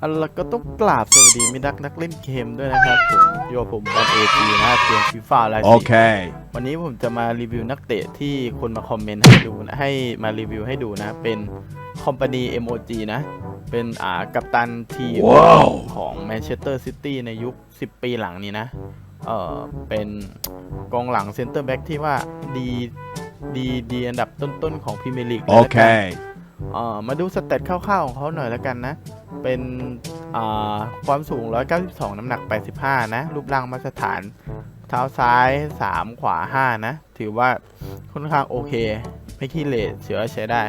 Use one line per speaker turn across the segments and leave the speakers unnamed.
อันละก็ต้องกราบสวัสดีมิดักนักเล่นเกมด้วยนะครับผมอยู่กับผมบอลเอจีนะครับเกมฟีฟ่าไลฟ์
Okay.
วันนี้ผมจะมารีวิวนักเตะที่คนมาคอมเมนต์ให้ดูนะให้มารีวิวให้ดูนะ เป็นคอมพานี MOG นะ เป็นอ่ากัปตันทีม
ว้าว
ของแมนเชสเตอร์ซิตี้ในยุค 10 ปีหลังนี้นะ เออเป็นกองหลังเซนเตอร์แบ็กที่ว่าดีดีดีอันดับต้นๆของพรีเมียร์ลีกเลยละกัน
Okay.
เอ่อมาดูสเตตคร่าวๆของเขาหน่อยแล้วกันนะ เป็นความสูง 192 น้ำหนัก 85 นะ รูปร่างมาตรฐาน เท้าซ้าย 3 ขวา 5 นะ ถือว่าค่อนข้างโอเค ไม่ขี้เหร่เสือใช้ได้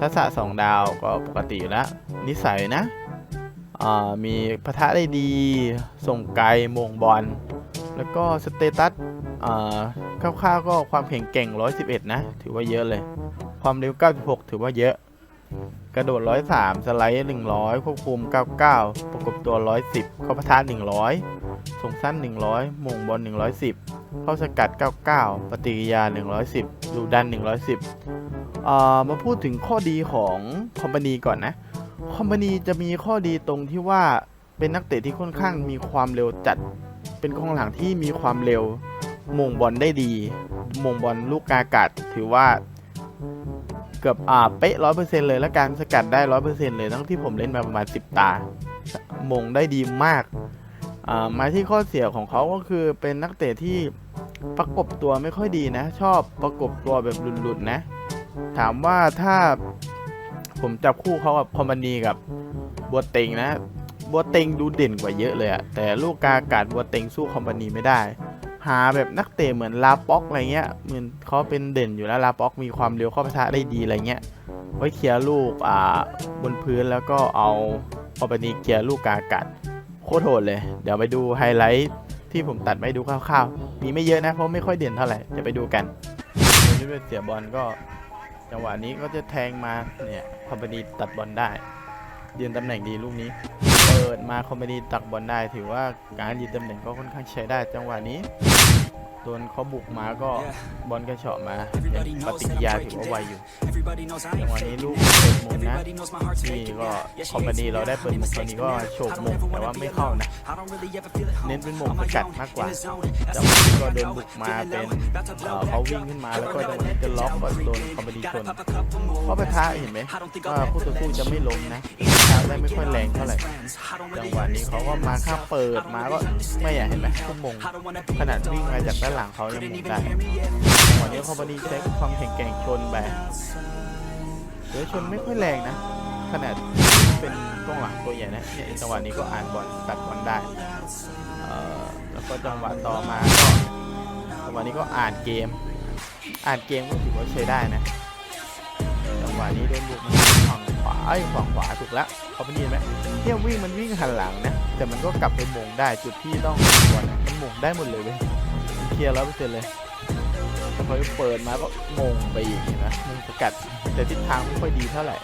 ทักษะ 2 ดาวก็ปกติแล้ว นิสัยนะ มีพะทะได้ดี ส่งไกลมงบอล แล้วก็สเตตัสอ่าคร่าวๆก็ความแข็งแกร่ง 111 นะ ถือว่าเยอะเลย ความเร็ว 96 ถือว่าเยอะ กระโดด 103 สไลด์ 100 ควบคุม 99 ประกบตัว 110 เข้าปะทะ100 ส่งสั้น 100ม่งบอล 110 เข้าสกัด 99 ปฏิกิริยา 110 ดูดัน 110เอ่อมาพูดถึงข้อดีของคอมพานีก่อนนะ คอมพานีจะมีข้อดีตรงที่ว่าเป็นนักเตะที่ค่อนข้างมีความเร็วจัด เป็นกองหลังที่มีความเร็วม่งบอลได้ดีม่งบอลลูกกากัดถือว่า เกือบอ่าเป๊ะร้อยเปอร์เซ็นต์เลยแล้วการสกัดได้ร้อยเปอร์เซ็นต์เลยทั้งที่ผมเล่นมาประมาณสิบตามงได้ดีมากอ่ามาที่ข้อเสียของเขาก็คือเป็นนักเตะที่ประกบตัวไม่ค่อยดีนะ ชอบประกบตัวแบบหลุดๆนะ ถามว่าถ้าผมจับคู่เขากับคอมพานีกับบัวเต็งนะบัวเต็งดูเด่นกว่าเยอะเลยอะแต่ลูกกาอากาศบัวเต็งสู้คอมพานีไม่ได้ หาแบบนักเตะเหมือนลาป็อกอะไรเงี้ยเหมือนเขาเป็นเด่นอยู่แล้วลาป็อกมีความเร็วเข้าปะทะได้ดีอะไรเงี้ยไว้เคลียร์ลูกอ่าบนพื้นแล้วก็เอาคอมพานีเคลียร์ลูกกากาศโคตรโหดเลย เดี๋ยวไปดูไฮไลท์ที่ผมตัดมาให้ดูคร่าวๆ มีไม่เยอะนะเพราะไม่ค่อยเด่นเท่าไหร่เดี๋ยวไปดูกันนี่เป็นเสียบอลก็จังหวะนี้ก็จะแทงมาเนี่ยคอมพานีตัดบอลได้ยืนตำแหน่งดีลูกนี้ เปิดมาคอมพานีตักบอลได้ ถือว่าการยืนตำแหน่งก็ค่อนข้างใช้ได้จังหวะนี้โดนเขาบุกมาก็บอลกระเฉาะมาเป็นปฏิกิริยาถือว่าไวอยู่จังหวะนี้ลูกเปิดมุมนะนี่ก็คอมพานีเราได้เปิดมุมคอมพานีก็โฉบมุมแต่ว่าไม่เข้านะเน้นเป็นมุมสกัดมากกว่าจังหวะนี้ก็โดนบุกมาเป็นเอ่อเขาวิ่งขึ้นมาแล้วก็จังหวะนี้จะล็อกก็โดนคอมพานีชนเพราะปะทะเห็นไหมว่าผู้ต่อสู้จะไม่ล้มนะทางได้ไม่ค่อยแรงเท่าไหร่จังหวะนี้เขาก็มาข้ามเปิดมาก็ไม่อยากเห็นไหมทุ่มมงขนาดวิ่งมาจากด้านหลังเขายังมงได้จังหวะนี้คอมพานีใช้ความแข็งแกร่งชนไปเดี๋ยวชนไม่ค่อยแรงนะ ขนาดเป็นกล้องหลังตัวใหญ่นะเนี่ยจังหวะนี้ก็อ่านบอลตัดบอลได้แล้วก็จังหวะต่อมาก็จังหวะนี้ก็อ่านเกม อ่านเกมก็ถือว่าใช้ได้นะ จังหวะนี้โดนบุกมา ไอ้ยฝั่งขวาถูกแล้วเขาไม่ยินไหมเนี่ยวิ่งมันวิ่งหันหลังนะ แต่มันก็กลับไปมงได้จุดที่ต้องบอนมันมงได้หมดเลยเว้ยเคลียร์ร้อยเปอร์เซ็นต์เลยพอเปิดมาก็งงไปอีกนะมึงสกัดแต่ทิศทางไม่ค่อยดีเท่าไหร่